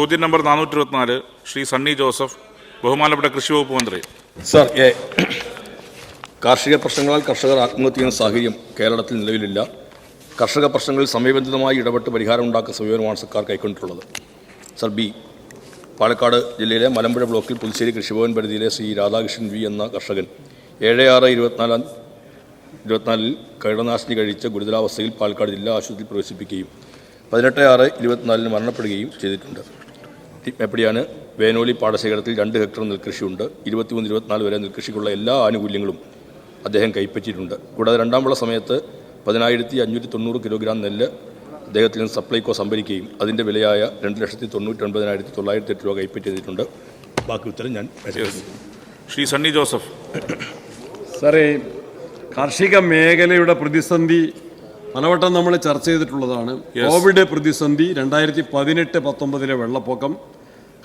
ചോദ്യം നമ്പർ നാനൂറ്റി ഇരുപത്തിനാല് ശ്രീ സണ്ണി ജോസഫ് ബഹുമാനപ്പെട്ട കൃഷി വകുപ്പ് മന്ത്രി. സർ എ കാർഷിക പ്രശ്നങ്ങളാൽ കർഷകർ ആത്മഹത്യ ചെയ്യുന്ന സാഹചര്യം കേരളത്തിൽ നിലവിലില്ല. കർഷക പ്രശ്നങ്ങളിൽ സമയബന്ധിതമായി ഇടപെട്ട് പരിഹാരം ഉണ്ടാക്കുന്ന സമീപനമാണ് സർക്കാർ കൈക്കൊണ്ടിട്ടുള്ളത്. സർ ബി പാലക്കാട് ജില്ലയിലെ മലമ്പുഴ ബ്ലോക്കിൽ പുതുശ്ശേരി കൃഷിഭവൻ പരിധിയിലെ ശ്രീ രാധാകൃഷ്ണൻ വി എന്ന കർഷകൻ ഏഴ് ആറ് ഇരുപത്തിനാലാം ഇരുപത്തിനാലിൽ കീടനാശിനി കഴിച്ച ഗുരുതരാവസ്ഥയിൽ പാലക്കാട് ജില്ലാ ആശുപത്രിയിൽ പ്രവേശിപ്പിക്കുകയും പതിനെട്ട് ആറ് ഇരുപത്തിനാലിന് മരണപ്പെടുകയും ചെയ്തിട്ടുണ്ട്. എപ്പടിയാണ്? വേനോലി പാടശേഖരത്തിൽ രണ്ട് ഹെക്ടർ നെൽകൃഷിയുണ്ട്. ഇരുപത്തിമൂന്ന് ഇരുപത്തിനാല് വരെ നെൽകൃഷിക്കുള്ള എല്ലാ ആനുകൂല്യങ്ങളും അദ്ദേഹം കൈപ്പറ്റിയിട്ടുണ്ട്. കൂടാതെ രണ്ടാം വിള സമയത്ത് പതിനായിരത്തി അഞ്ഞൂറ്റി തൊണ്ണൂറ് കിലോഗ്രാം നെല്ല് അദ്ദേഹത്തിൽ നിന്ന് സപ്ലൈകോ സംഭരിക്കുകയും അതിന്റെ വിലയായ രണ്ട് ലക്ഷത്തി തൊണ്ണൂറ്റി ഒൻപതിനായിരത്തി തൊള്ളായിരത്തി എട്ട് രൂപ കൈപ്പറ്റിയിട്ടുണ്ട് ബാക്കി ഉത്തരം ഞാൻ. ശ്രീ സണ്ണി ജോസഫ്. സാറേ കാർഷിക മേഖലയുടെ പ്രതിസന്ധി പലവട്ടം നമ്മൾ ചർച്ച ചെയ്തിട്ടുള്ളതാണ്. കോവിഡ് പ്രതിസന്ധി രണ്ടായിരത്തി പതിനെട്ട് പത്തൊമ്പതിലെ വെള്ളപ്പൊക്കം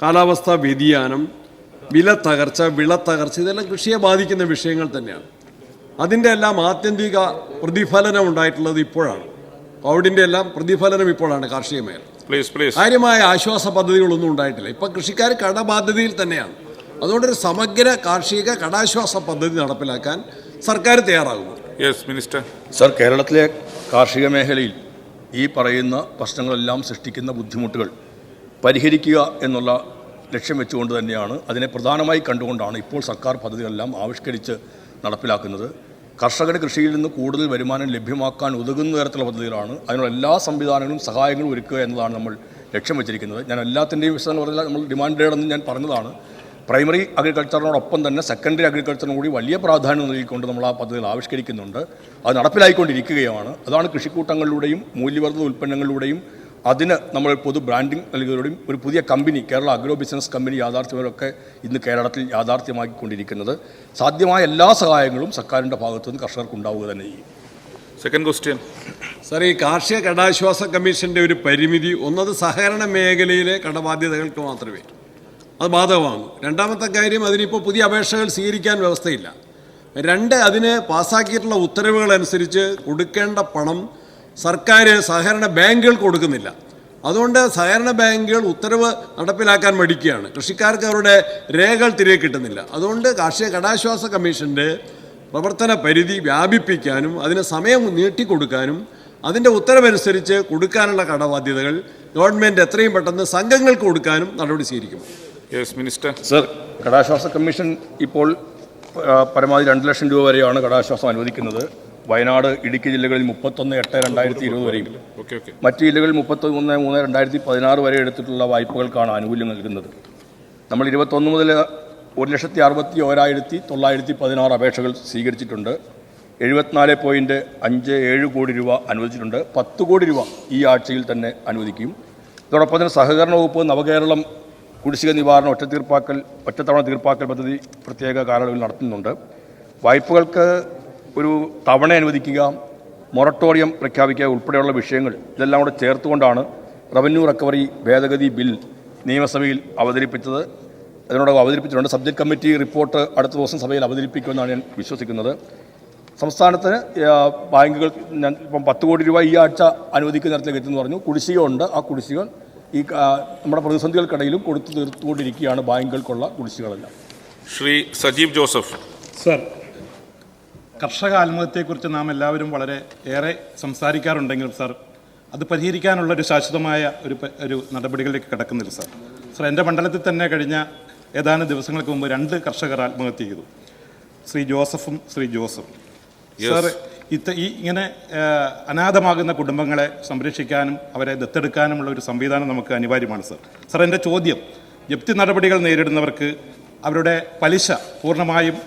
കാലാവസ്ഥാ വ്യതിയാനം വില തകർച്ച വിള തകർച്ച ഇതെല്ലാം കൃഷിയെ ബാധിക്കുന്ന വിഷയങ്ങൾ തന്നെയാണ്. അതിന്റെ എല്ലാം ആത്യന്തിക പ്രതിഫലനം ഉണ്ടായിട്ടുള്ളത് ഇപ്പോഴാണ്. കോവിഡിന്റെ എല്ലാം പ്രതിഫലനം ഇപ്പോഴാണ് കാർഷിക മേഖല. പ്ലീസ് പ്ലീസ് കാര്യമായ ആശ്വാസ പദ്ധതികളൊന്നും ഉണ്ടായിട്ടില്ല. ഇപ്പം കൃഷിക്കാർ കടബാധ്യതയിൽ തന്നെയാണ്. അതുകൊണ്ടൊരു സമഗ്ര കാർഷിക കടാശ്വാസ പദ്ധതി നടപ്പിലാക്കാൻ സർക്കാർ തയ്യാറാകുന്നു. യെസ് മിനിസ്റ്റർ സർ കേരളത്തിലെ കാർഷിക മേഖലയിൽ ഈ പറയുന്ന പ്രശ്നങ്ങളെല്ലാം സൃഷ്ടിക്കുന്ന ബുദ്ധിമുട്ടുകൾ പരിഹരിക്കുക എന്നുള്ള ലക്ഷ്യം വെച്ചുകൊണ്ട് തന്നെയാണ് അതിനെ പ്രധാനമായി കണ്ടുകൊണ്ടാണ് ഇപ്പോൾ സർക്കാർ പദ്ധതികളെല്ലാം ആവിഷ്കരിച്ച് നടപ്പിലാക്കുന്നത്. കർഷകന് കൃഷിയിൽ നിന്ന് കൂടുതൽ വരുമാനം ലഭ്യമാക്കാൻ ഉതകുന്ന തരത്തിലുള്ള പദ്ധതികളാണ്. അതിനുള്ള എല്ലാ സംവിധാനങ്ങളും സഹായങ്ങളും ഒരുക്കുക എന്നതാണ് നമ്മൾ ലക്ഷ്യം വെച്ചിരിക്കുന്നത്. ഞാൻ എല്ലാത്തിന്റെയും വിശദങ്ങൾ പറഞ്ഞാൽ നമ്മൾ ഡിമാൻഡ് എന്ന് ഞാൻ പറഞ്ഞതാണ്. പ്രൈമറി അഗ്രികൾച്ചറിനോടൊപ്പം തന്നെ സെക്കൻഡറി അഗ്രികൾച്ചറിനും കൂടി വലിയ പ്രാധാന്യം നൽകിക്കൊണ്ട് നമ്മൾ ആ പദ്ധതികൾ ആവിഷ്കരിക്കുന്നുണ്ട്. അത് നടപ്പിലായിക്കൊണ്ടിരിക്കുകയാണ്. അതാണ് കൃഷിക്കൂട്ടങ്ങളിലൂടെയും മൂല്യവർദ്ധിത ഉൽപ്പന്നങ്ങളിലൂടെയും അതിന് നമ്മൾ പൊതു ബ്രാൻഡിംഗ് നൽകിയതോടെയും ഒരു പുതിയ company Kerala agro business company യാഥാർത്ഥ്യമൊക്കെ ഇന്ന് കേരളത്തിൽ യാഥാർത്ഥ്യമാക്കിക്കൊണ്ടിരിക്കുന്നത് സാധ്യമായ എല്ലാ സഹായങ്ങളും സർക്കാരിന്റെ ഭാഗത്തുനിന്ന് കർഷകർക്ക് ഉണ്ടാവുക തന്നെ ചെയ്യും സെക്കൻഡ് ക്വസ്റ്റ്യൻ സാർ ഈ കാർഷിക കടാശ്വാസ കമ്മീഷന്റെ ഒരു പരിമിതി ഒന്നത് സഹകരണ മേഖലയിലെ കടബാധ്യതകൾക്ക് മാത്രമേ. അത് ബാധകമാകുന്നു രണ്ടാമത്തെ കാര്യം അതിനിപ്പോൾ പുതിയ അപേക്ഷകൾ സ്വീകരിക്കാൻ വ്യവസ്ഥയില്ല. രണ്ട് അതിന് പാസ്സാക്കിയിട്ടുള്ള ഉത്തരവുകൾ അനുസരിച്ച് കൊടുക്കേണ്ട പണം സർക്കാർ സഹകരണ ബാങ്കുകൾ കൊടുക്കുന്നില്ല. അതുകൊണ്ട് സഹകരണ ബാങ്കുകൾ ഉത്തരവ് നടപ്പിലാക്കാൻ മടിക്കുകയാണ്. കൃഷിക്കാർക്ക് അവരുടെ രേഖകൾ തിരികെ കിട്ടുന്നില്ല. അതുകൊണ്ട് കാർഷിക കടാശ്വാസ കമ്മീഷന്റെ പ്രവർത്തന പരിധി വ്യാപിപ്പിക്കാനും അതിന് സമയം നീട്ടിക്കൊടുക്കാനും അതിന്റെ ഉത്തരവനുസരിച്ച് കൊടുക്കാനുള്ള കടബാധ്യതകൾ ഗവൺമെന്റ് എത്രയും പെട്ടെന്ന് സംഘങ്ങൾക്ക് കൊടുക്കാനും നടപടി സ്വീകരിക്കും മിനിസ്റ്റർ സർ കടാശ്വാസ കമ്മീഷൻ ഇപ്പോൾ പരമാവധി രണ്ട് ലക്ഷം രൂപ വരെയാണ് കടാശ്വാസം അനുവദിക്കുന്നത്. വയനാട് ഇടുക്കി ജില്ലകളിൽ മുപ്പത്തൊന്ന് എട്ട് രണ്ടായിരത്തി ഇരുപത് വരെയും മറ്റ് ജില്ലകളിൽ മുപ്പത്തൊന്ന് മൂന്ന് രണ്ടായിരത്തി പതിനാറ് വരെ എടുത്തിട്ടുള്ള വായ്പകൾക്കാണ് ആനുകൂല്യം നൽകുന്നത്. നമ്മൾ ഇരുപത്തൊന്ന് മുതൽ ഒരു ലക്ഷത്തി അറുപത്തി ഓരായിരത്തി തൊള്ളായിരത്തി പതിനാറ് അപേക്ഷകൾ സ്വീകരിച്ചിട്ടുണ്ട്. എഴുപത്തിനാല് പോയിന്റ് അഞ്ച് ഏഴ് കോടി രൂപ അനുവദിച്ചിട്ടുണ്ട്. പത്ത് കോടി രൂപ ഈ ആഴ്ചയിൽ തന്നെ അനുവദിക്കും. ഇതോടൊപ്പം തന്നെ സഹകരണ വകുപ്പ് നവകേരളം കുടിശ്ശിക നിവാരണ ഒറ്റ തീർപ്പാക്കൽ ഒറ്റത്തവണ തീർപ്പാക്കൽ പദ്ധതി പ്രത്യേക കാലയളവിൽ നടത്തുന്നുണ്ട്. വായ്പകൾക്ക് ഒരു തവണ അനുവദിക്കുക മൊറട്ടോറിയം പ്രഖ്യാപിക്കുക ഉൾപ്പെടെയുള്ള വിഷയങ്ങൾ ഇതെല്ലാം കൂടെ ചേർത്തുകൊണ്ടാണ് റവന്യൂ റിക്കവറി ഭേദഗതി ബിൽ നിയമസഭയിൽ അവതരിപ്പിച്ചത്. അതിനോടൊപ്പം അവതരിപ്പിച്ചിട്ടുണ്ട് സബ്ജക്ട് കമ്മിറ്റി റിപ്പോർട്ട് അടുത്ത ദിവസം സഭയിൽ അവതരിപ്പിക്കുമെന്നാണ് ഞാൻ വിശ്വസിക്കുന്നത്. സംസ്ഥാനത്തിന് ബാങ്കുകൾ ഞാൻ ഇപ്പം പത്ത് കോടി രൂപ ഈ ആഴ്ച അനുവദിക്കുന്ന തരത്തിലേക്ക് എത്തുമെന്ന് പറഞ്ഞു. കുടിശ്ശിക ഉണ്ട് ആ കുടിശ്ശിക ഈ നമ്മുടെ പ്രതിസന്ധികൾക്കിടയിലും കൊടുത്തു തീർത്തുകൊണ്ടിരിക്കുകയാണ് ബാങ്കുകൾക്കുള്ള കുടിശ്ശികളെല്ലാം. ശ്രീ സജീവ് ജോസഫ്. സർ കർഷക ആത്മഹത്യയെക്കുറിച്ച് നാം എല്ലാവരും വളരെ ഏറെ സംസാരിക്കാറുണ്ടെങ്കിലും സർ അത് പരിഹരിക്കാനുള്ള ഒരു ശാശ്വതമായ ഒരു ഒരു നടപടികളിലേക്ക് കിടക്കുന്നില്ല സർ. സർ എന്റെ മണ്ഡലത്തിൽ തന്നെ കഴിഞ്ഞ ഏതാനും ദിവസങ്ങൾക്ക് മുമ്പ് രണ്ട് കർഷകർ ആത്മഹത്യ ചെയ്തു. ശ്രീ ജോസഫും ശ്രീ ജോസഫും സർ ഇത്ത ഈ ഇങ്ങനെ അനാഥമാകുന്ന കുടുംബങ്ങളെ സംരക്ഷിക്കാനും അവരെ ദത്തെടുക്കാനുമുള്ള ഒരു സംവിധാനം നമുക്ക് അനിവാര്യമാണ് സർ. സർ എന്റെ ചോദ്യം. ജപ്തി നടപടികൾ നേരിടുന്നവർക്ക് അവരുടെ പലിശ പൂർണമായും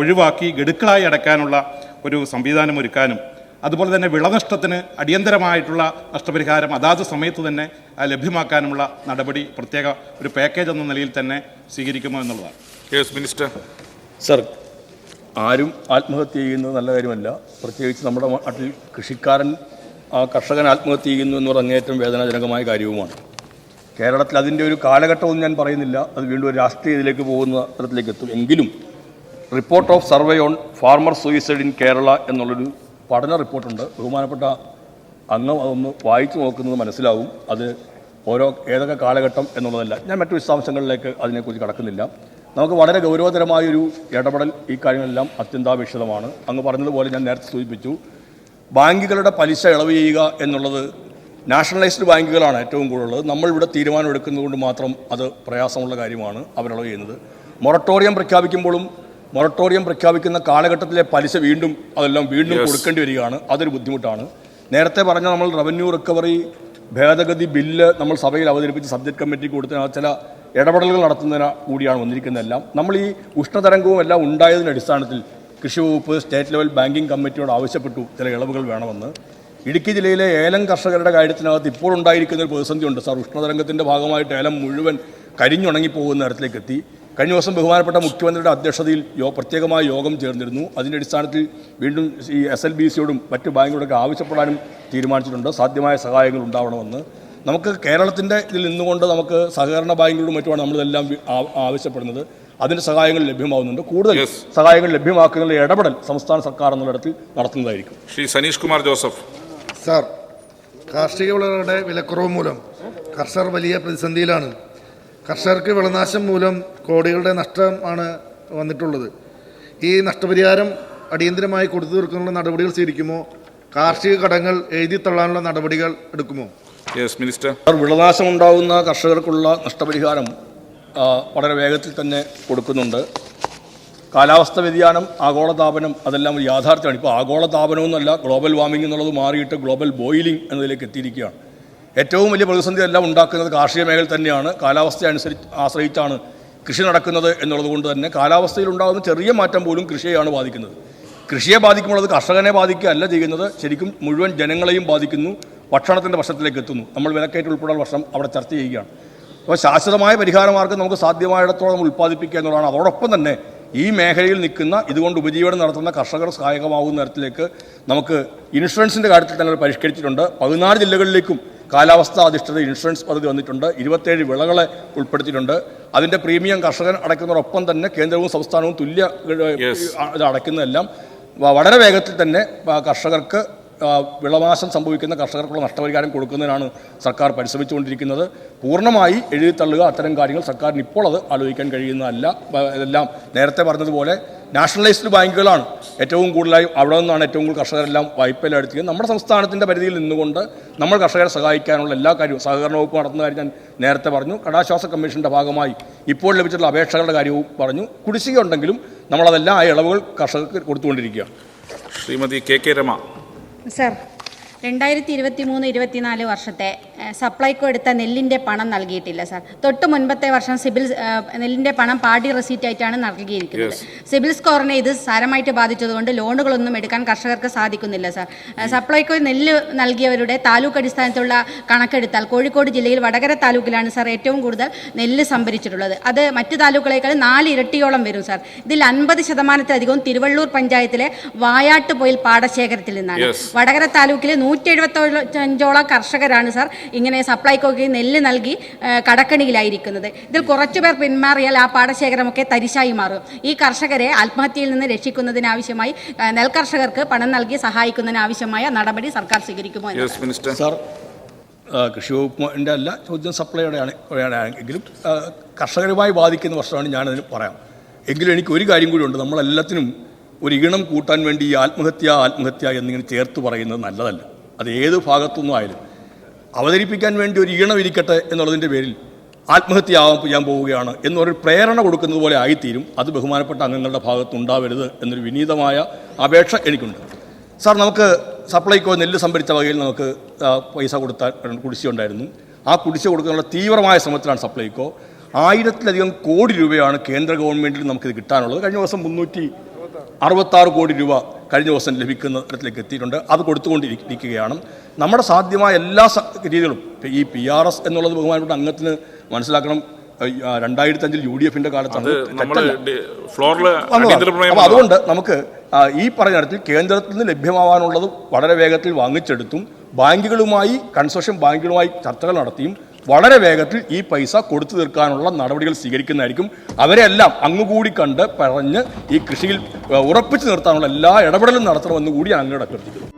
ഒഴിവാക്കി ഗഡുക്കളായി അടയ്ക്കാനുള്ള ഒരു സംവിധാനം ഒരുക്കാനും അതുപോലെ തന്നെ വിളനഷ്ടത്തിന് അടിയന്തരമായിട്ടുള്ള നഷ്ടപരിഹാരം അതാത് സമയത്ത് തന്നെ ലഭ്യമാക്കാനുമുള്ള നടപടി പ്രത്യേക ഒരു പാക്കേജ് എന്ന നിലയിൽ തന്നെ സ്വീകരിക്കുമോ എന്നുള്ളതാണ്. യെസ് മിനിസ്റ്റർ സർ ആരും ആത്മഹത്യ ചെയ്യുന്നത് നല്ല കാര്യമല്ല. പ്രത്യേകിച്ച് നമ്മുടെ നാട്ടിൽ കൃഷിക്കാരൻ ആ കർഷകൻ ആത്മഹത്യ ചെയ്യുന്നു എന്ന് പറഞ്ഞ ഏറ്റവും വേദനാജനകമായ കാര്യവുമാണ്. കേരളത്തിൽ അതിന്റെ ഒരു കാലഘട്ടമൊന്നും ഞാൻ പറയുന്നില്ല. അത് വീണ്ടും ഒരു രാഷ്ട്രീയ ഇതിലേക്ക് പോകുന്ന തരത്തിലേക്ക് എത്തും. എങ്കിലും report of survey on farmer suicide in Kerala എന്നുള്ളൊരു പഠന റിപ്പോർട്ടുണ്ട്. ബഹുമാനപ്പെട്ട അംഗം അതൊന്ന് വായിച്ചു നോക്കുന്നത് മനസ്സിലാവും. അത് ഓരോ ഏതൊക്കെ കാലഘട്ടം എന്നുള്ളതല്ല. ഞാൻ മറ്റു വിശദാംശങ്ങളിലേക്ക് അതിനെക്കുറിച്ച് കടക്കുന്നില്ല. നമുക്ക് വളരെ ഗൗരവതരമായൊരു ഇടപെടൽ ഈ കാര്യങ്ങളെല്ലാം അത്യന്താപേക്ഷിതമാണ്. അങ്ങ് പറഞ്ഞതുപോലെ ഞാൻ നേരത്തെ സൂചിപ്പിച്ചു ബാങ്കുകളുടെ പലിശ ഇളവ് ചെയ്യുക എന്നുള്ളത് നാഷണലൈസ്ഡ് ബാങ്കുകളാണ് ഏറ്റവും കൂടുതൽ കൂടുതലുള്ളത് നമ്മളിവിടെ തീരുമാനം എടുക്കുന്നതുകൊണ്ട് മാത്രം അത് പ്രയാസമുള്ള കാര്യമാണ് അവരിളവ് ചെയ്യുന്നത്. മൊറട്ടോറിയം പ്രഖ്യാപിക്കുമ്പോഴും മൊറട്ടോറിയം പ്രഖ്യാപിക്കുന്ന കാലഘട്ടത്തിലെ പലിശ വീണ്ടും അതെല്ലാം വീണ്ടും കൊടുക്കേണ്ടി വരികയാണ്. അതൊരു ബുദ്ധിമുട്ടാണ്. നേരത്തെ പറഞ്ഞ നമ്മൾ റവന്യൂ റിക്കവറി ഭേദഗതി ബില്ല് നമ്മൾ സഭയിൽ അവതരിപ്പിച്ച് സബ്ജക്ട് കമ്മിറ്റിക്ക് കൊടുത്തതിനകത്ത് ചില ഇടപെടലുകൾ നടത്തുന്നതിന് കൂടിയാണ് വന്നിരിക്കുന്നതെല്ലാം നമ്മൾ ഈ ഉഷ്ണതരംഗവും എല്ലാം ഉണ്ടായതിന്റെ അടിസ്ഥാനത്തിൽ കൃഷി വകുപ്പ് സ്റ്റേറ്റ് ലെവൽ ബാങ്കിങ് കമ്മിറ്റിയോട് ആവശ്യപ്പെട്ടു ചില ഇളവുകൾ വേണമെന്ന്. ഇടുക്കി ജില്ലയിലെ ഏലം കർഷകരുടെ കാര്യത്തിനകത്ത് ഇപ്പോൾ ഉണ്ടായിരിക്കുന്ന ഒരു പ്രതിസന്ധിയുണ്ട്. സാർ ഉഷ്ണതരംഗത്തിന്റെ ഭാഗമായിട്ട് ഏലം മുഴുവൻ കരിഞ്ഞുണങ്ങിപ്പോകുന്ന തരത്തിലേക്ക് എത്തി കഴിഞ്ഞ ദിവസം ബഹുമാനപ്പെട്ട മുഖ്യമന്ത്രിയുടെ അധ്യക്ഷതയിൽ യോ പ്രത്യേകമായ യോഗം ചേർന്നിരുന്നു. അതിന്റെ അടിസ്ഥാനത്തിൽ വീണ്ടും ഈ എസ് എൽ ബി സിയോടും മറ്റ് ബാങ്കുകളൊക്കെ ആവശ്യപ്പെടാനും തീരുമാനിച്ചിട്ടുണ്ട്. സാധ്യമായ സഹായങ്ങൾ ഉണ്ടാവണമെന്ന്. നമുക്ക് കേരളത്തിന്റെ ഇതിൽ നിന്നുകൊണ്ട് നമുക്ക് സഹകരണ ബാങ്കുകളും മറ്റുമാണ് നമ്മളിതെല്ലാം ആവശ്യപ്പെടുന്നത്. അതിന്റെ സഹായങ്ങൾ ലഭ്യമാവുന്നുണ്ട്. കൂടുതൽ സഹായങ്ങൾ ലഭ്യമാക്കുന്നതിനുള്ള ഇടപെടൽ സംസ്ഥാന സർക്കാർ എന്നുള്ളിടത്തിൽ നടത്തുന്നതായിരിക്കും. ശ്രീ സനീഷ് കുമാർ ജോസഫ്. സാർ കാർഷിക വിളകളുടെ വിലക്കുറവ് മൂലം കർഷകർ വലിയ പ്രതിസന്ധിയിലാണ്. കർഷകർക്ക് വിളനാശം മൂലം കോടികളുടെ നഷ്ടമാണ് വന്നിട്ടുള്ളത്. ഈ നഷ്ടപരിഹാരം അടിയന്തരമായി കൊടുത്തു തീർക്കാനുള്ള നടപടികൾ സ്വീകരിക്കുമോ? കാർഷിക കടങ്ങൾ എഴുതി തള്ളാനുള്ള നടപടികൾ എടുക്കുമോ? യെസ് മിനിസ്റ്റർ വിളനാശം ഉണ്ടാകുന്ന കർഷകർക്കുള്ള നഷ്ടപരിഹാരം വളരെ വേഗത്തിൽ തന്നെ കൊടുക്കുന്നുണ്ട്. കാലാവസ്ഥ വ്യതിയാനം ആഗോളതാപനം അതെല്ലാം ഒരു യാഥാർത്ഥ്യമാണ്. ഇപ്പോൾ ആഗോളതാപനമൊന്നുമല്ല ഗ്ലോബൽ വാർമിംഗ് എന്നുള്ളത് മാറിയിട്ട് ഗ്ലോബൽ ബോയിലിംഗ് എന്നതിലേക്ക് എത്തിയിരിക്കുകയാണ്. ഏറ്റവും വലിയ പ്രതിസന്ധി എല്ലാം ഉണ്ടാക്കുന്നത് കാർഷിക മേഖല തന്നെയാണ്. കാലാവസ്ഥ അനുസരിച്ച് ആശ്രയിച്ചാണ് കൃഷി നടക്കുന്നത് എന്നുള്ളത് കൊണ്ട് തന്നെ കാലാവസ്ഥയിൽ ഉണ്ടാകുന്ന ചെറിയ മാറ്റം പോലും കൃഷിയെയാണ് ബാധിക്കുന്നത്. കൃഷിയെ ബാധിക്കുമ്പോൾ അത് കർഷകനെ ബാധിക്കുകയല്ല ചെയ്യുന്നത്. ശരിക്കും മുഴുവൻ ജനങ്ങളെയും ബാധിക്കുന്നു. ഭക്ഷണത്തിന്റെ വശത്തിലേക്ക് എത്തുന്നു. നമ്മൾ വിലക്കയറ്റം ഉൾപ്പെടെയുള്ള വർഷം അവിടെ ചർച്ച ചെയ്യുകയാണ്. അപ്പോൾ ശാശ്വതമായ പരിഹാരമാർഗം നമുക്ക് സാധ്യമായിടത്തോളം ഉൽപ്പാദിപ്പിക്കുക എന്നുള്ളതാണ്. അതോടൊപ്പം തന്നെ ഈ മേഖലയിൽ നിൽക്കുന്ന ഇതുകൊണ്ട് ഉപജീവനം നടത്തുന്ന കർഷകർ സഹായകമാകുന്ന തരത്തിലേക്ക് നമുക്ക് ഇൻഷുറൻസിന്റെ കാര്യത്തിൽ തന്നെ പരിഷ്കരിച്ചിട്ടുണ്ട്. പതിനാല് ജില്ലകളിലേക്കും കാലാവസ്ഥ അധിഷ്ഠിത ഇൻഷുറൻസ് പദ്ധതി വന്നിട്ടുണ്ട്. ഇരുപത്തേഴ് വിളകളെ ഉൾപ്പെടുത്തിയിട്ടുണ്ട്. അതിന്റെ പ്രീമിയം കർഷകൻ അടയ്ക്കുന്നതോടൊപ്പം തന്നെ കേന്ദ്രവും സംസ്ഥാനവും തുല്യ. ഇത് അടയ്ക്കുന്നതെല്ലാം വളരെ വേഗത്തിൽ തന്നെ കർഷകർക്ക് വിളനാശം സംഭവിക്കുന്ന കർഷകർക്കുള്ള നഷ്ടപരിഹാരം കൊടുക്കുന്നതിനാണ് സർക്കാർ പരിശ്രമിച്ചുകൊണ്ടിരിക്കുന്നത്. പൂർണമായി എഴുതിത്തള്ളുക അത്തരം കാര്യങ്ങൾ സർക്കാരിന് ഇപ്പോൾ അത് ആലോചിക്കാൻ കഴിയുന്നതല്ല. ഇതെല്ലാം നേരത്തെ പറഞ്ഞതുപോലെ നാഷണലൈസ്ഡ് ബാങ്കുകളാണ് ഏറ്റവും കൂടുതലായി അവിടെ നിന്നാണ് ഏറ്റവും കൂടുതൽ കർഷകരെല്ലാം വായ്പയിലെടുത്തിയത് നമ്മുടെ സംസ്ഥാനത്തിന്റെ പരിധിയിൽ നിന്നുകൊണ്ട് നമ്മൾ കർഷകരെ സഹായിക്കാനുള്ള എല്ലാ കാര്യവും സഹകരണ വകുപ്പ് നടത്തുന്ന കാര്യം ഞാൻ നേരത്തെ പറഞ്ഞു. കടാശ്വാസ കമ്മീഷന്റെ ഭാഗമായി ഇപ്പോൾ ലഭിച്ചിട്ടുള്ള അപേക്ഷകളുടെ കാര്യവും പറഞ്ഞു. കുടിശ്ശിക ഉണ്ടെങ്കിലും നമ്മളതെല്ലാം ആ ഇളവുകൾ കർഷകർക്ക് കൊടുത്തുകൊണ്ടിരിക്കുകയാണ്. Shrimati K K Rema. Sir രണ്ടായിരത്തി ഇരുപത്തി മൂന്ന് ഇരുപത്തിനാല് വർഷത്തെ ഏഹ്, സപ്ലൈകോ എടുത്ത നെല്ലിന്റെ പണം നൽകിയിട്ടില്ല സാർ. തൊട്ട് മുൻപത്തെ വർഷം സിബിൽ നെല്ലിന്റെ പണം പാടി റെസീറ്റ് ആയിട്ടാണ് നൽകിയിരിക്കുന്നത്. സിബിൽ സ്കോറിനെ ഇത് സാരമായിട്ട് ബാധിച്ചതുകൊണ്ട് ലോണുകളൊന്നും എടുക്കാൻ കർഷകർക്ക് സാധിക്കുന്നില്ല സാർ. സപ്ലൈക്കോ നെല്ല് നൽകിയവരുടെ താലൂക്ക് അടിസ്ഥാനത്തുള്ള കണക്കെടുത്താൽ കോഴിക്കോട് ജില്ലയിൽ വടകര താലൂക്കിലാണ് സാർ ഏറ്റവും കൂടുതൽ നെല്ല് സംഭരിച്ചിട്ടുള്ളത്. അത് മറ്റ് താലൂക്കുകളേക്കാൾ നാല് ഇരട്ടിയോളം വരും സാർ. ഇതിൽ അൻപത് ശതമാനത്തിലധികവും തിരുവള്ളൂർ പഞ്ചായത്തിലെ വായാട്ടുപോയിൽ പാടശേഖരത്തിൽ നിന്നാണ്. വടകര താലൂക്കിലെ നൂറ്റി എഴുപത്തഞ്ചോളം കർഷകരാണ് സാർ ഇങ്ങനെ സപ്ലൈക്കൊക്കെ നെല്ല് നൽകി കടക്കണിയിലായിരിക്കുന്നത്. ഇതിൽ കുറച്ചു പേർ പിന്മാറിയാൽ ആ പാടശേഖരമൊക്കെ തരിശായി മാറും. ഈ കർഷകരെ ആത്മഹത്യയിൽ നിന്ന് രക്ഷിക്കുന്നതിനാവശ്യമായി നെൽകർഷകർക്ക് പണം നൽകി സഹായിക്കുന്നതിനാവശ്യമായ നടപടി സർക്കാർ സ്വീകരിക്കുമോ യെസ് മിനിസ്റ്റർ. സാർ ആ, കൃഷി വകുപ്പിന്റെ അല്ല ചോദ്യം സപ്ലൈയുടെ ആണ് എങ്കിലും കർഷകരുമായി ബാധിക്കുന്ന പ്രശ്നമാണ് ഞാനതിന് പറയാം. എങ്കിലും എനിക്ക് ഒരു കാര്യം കൂടി ഉണ്ട്. നമ്മളെല്ലാത്തിനും ഒരു ഈണം കൂട്ടാൻ വേണ്ടി ഈ ആത്മഹത്യ ആത്മഹത്യ എന്നിങ്ങനെ ചേർത്ത് പറയുന്നത് നല്ലതല്ല. അത് ഏത് ഭാഗത്തുനിന്നും ആയാലും. അവതരിപ്പിക്കാൻ വേണ്ടി ഒരു ഈണം ഇരിക്കട്ടെ എന്നുള്ളതിന്റെ പേരിൽ ആത്മഹത്യ ചെയ്യാൻ പോവുകയാണ് എന്നൊരു പ്രേരണ കൊടുക്കുന്നത് പോലെ ആയിത്തീരും. അത് ബഹുമാനപ്പെട്ട അംഗങ്ങളുടെ ഭാഗത്തുണ്ടാവരുത് എന്നൊരു വിനീതമായ അപേക്ഷ എനിക്കുണ്ട്. സാർ നമുക്ക് സപ്ലൈകോ നെല്ല് സംഭരിച്ച വകയിൽ നമുക്ക് പൈസ കൊടുത്താൽ കുടിശ്ശിയുണ്ടായിരുന്നു ആ കുടിശ്ശിക കൊടുക്കാനുള്ള തീവ്രമായ ശ്രമത്തിലാണ് സപ്ലൈകോ. ആയിരത്തിലധികം കോടി രൂപയാണ് കേന്ദ്ര ഗവൺമെന്റിൽ നമുക്കിത് കിട്ടാനുള്ളത്. കഴിഞ്ഞ ദിവസം മുന്നൂറ്റി അറുപത്താറ് കോടി രൂപ കഴിഞ്ഞ ദിവസം ലഭിക്കുന്ന തരത്തിലേക്ക് എത്തിയിട്ടുണ്ട്. അത് കൊടുത്തുകൊണ്ടിരിക്കുകയാണ്. നമ്മുടെ സാധ്യമായ എല്ലാ രീതികളും. ഈ പി ആർ എസ് എന്നുള്ളത് ബഹുമാനപ്പെട്ട അംഗത്തിന് മനസ്സിലാക്കണം. രണ്ടായിരത്തി അഞ്ചിൽ യു ഡി എഫിന്റെ കാലത്താണ്. അതുകൊണ്ട് നമുക്ക് ഈ പറഞ്ഞ തരത്തിൽ കേന്ദ്രത്തിൽ നിന്ന് ലഭ്യമാവാനുള്ളത് വളരെ വേഗത്തിൽ വാങ്ങിച്ചെടുത്തും ബാങ്കുകളുമായി കൺസോഷൻ ബാങ്കുകളുമായി ചർച്ചകൾ നടത്തിയും വളരെ വേഗത്തിൽ ഈ പൈസ കൊടുത്തു തീർക്കാനുള്ള നടപടികൾ സ്വീകരിക്കുന്നതായിരിക്കും. അവരെല്ലാം അങ്ങുകൂടി കണ്ട് പറഞ്ഞ് ഈ കൃഷിയിൽ ഉറപ്പിച്ചു നിർത്താനുള്ള എല്ലാ ഇടപെടലും നടത്തണമെന്ന് കൂടി അങ്ങോട്ട് അഭ്യർത്ഥിക്കുന്നു.